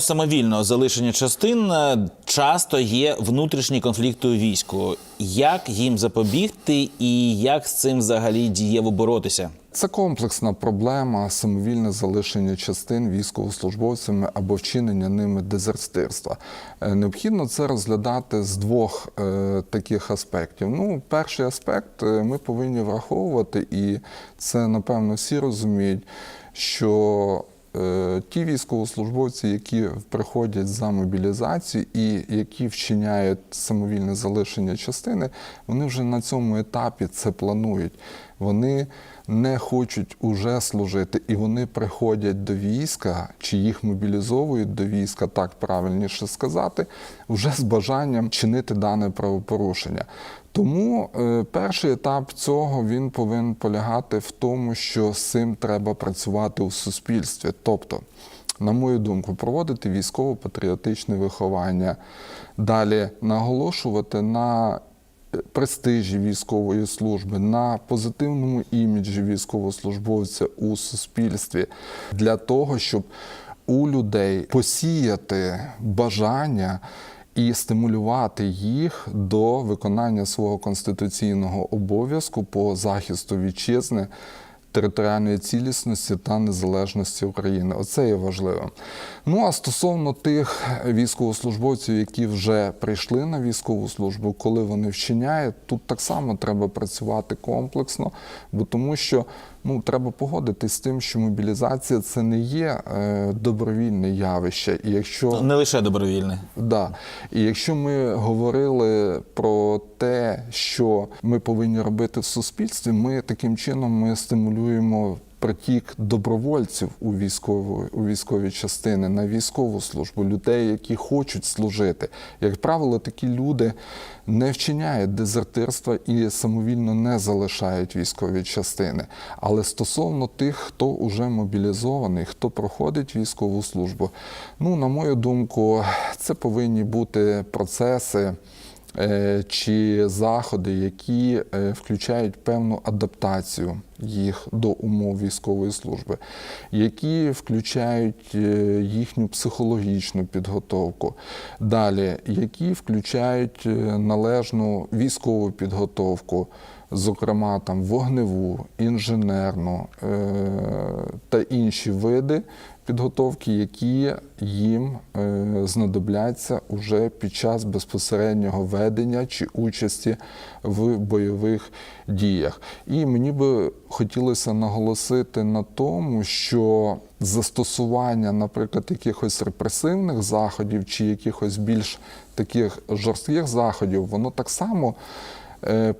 Самовільного залишення частин е, часто є внутрішні конфлікти у війську. Як їм запобігти і як з цим взагалі дієво боротися? Це комплексна проблема самовільне залишення частин військовослужбовцями або вчинення ними дезертирства. Е, Необхідно це розглядати з двох е, таких аспектів. Ну, перший аспект е, ми повинні враховувати, і це напевно всі розуміють, що ті військовослужбовці, які приходять за мобілізацію і які вчиняють самовільне залишення частини, вони вже на цьому етапі це планують. Вони не хочуть уже служити, і вони приходять до війська, чи їх мобілізовують до війська, так правильніше сказати, вже з бажанням чинити дане правопорушення. Тому е, перший етап цього він повинен полягати в тому, що з цим треба працювати у суспільстві. Тобто, на мою думку, проводити військово-патріотичне виховання, далі наголошувати на е, престижі військової служби, на позитивному іміджі військовослужбовця у суспільстві для того, щоб у людей посіяти бажання і стимулювати їх до виконання свого конституційного обов'язку по захисту вітчизни. Територіальної цілісності та незалежності України. Оце є важливим. Ну а стосовно тих військовослужбовців, які вже прийшли на військову службу, коли вони вчиняють, тут так само треба працювати комплексно, бо тому що ну треба погодитись з тим, що мобілізація це не є е, добровільне явище. І якщо Не лише добровільне. Да. І якщо ми говорили про те, що ми повинні робити в суспільстві, ми таким чином ми стимулюємо притік добровольців у військову у військові частини на військову службу, людей, які хочуть служити. Як правило, такі люди не вчиняють дезертирства і самовільно не залишають військові частини. Але стосовно тих, хто уже мобілізований, хто проходить військову службу, ну на мою думку, це повинні бути процеси. Е, Чи заходи, які е, включають певну адаптацію їх до умов військової служби, які включають е, їхню психологічну підготовку, далі, які включають е, належну військову підготовку, зокрема там вогневу, інженерну е, та інші види підготовки, які їм знадобляться уже під час безпосереднього ведення чи участі в бойових діях. І мені би хотілося наголосити на тому, що застосування, наприклад, якихось репресивних заходів чи якихось більш таких жорстких заходів, воно так само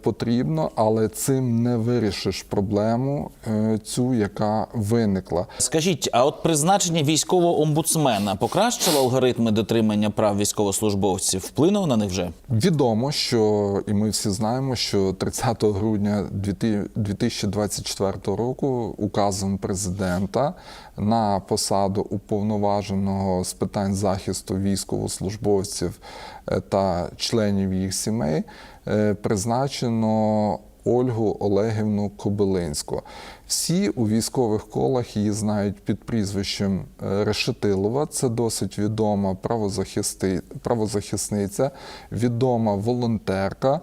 потрібно, але цим не вирішиш проблему е, цю, яка виникла. Скажіть, а от призначення військового омбудсмена покращило алгоритми дотримання прав військовослужбовців? Вплинуло на них вже? Відомо, що і ми всі знаємо, що 30 грудня 2024 року указом президента на посаду уповноваженого з питань захисту військовослужбовців е, та членів їх сімей е, призначено Ольгу Олегівну Кобилинську. Всі у військових колах її знають під прізвищем е, Решетилова. Це досить відома правозахисниця, відома волонтерка.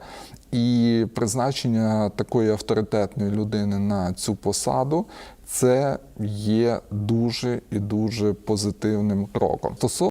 І призначення такої авторитетної людини на цю посаду це є дуже і дуже позитивним кроком.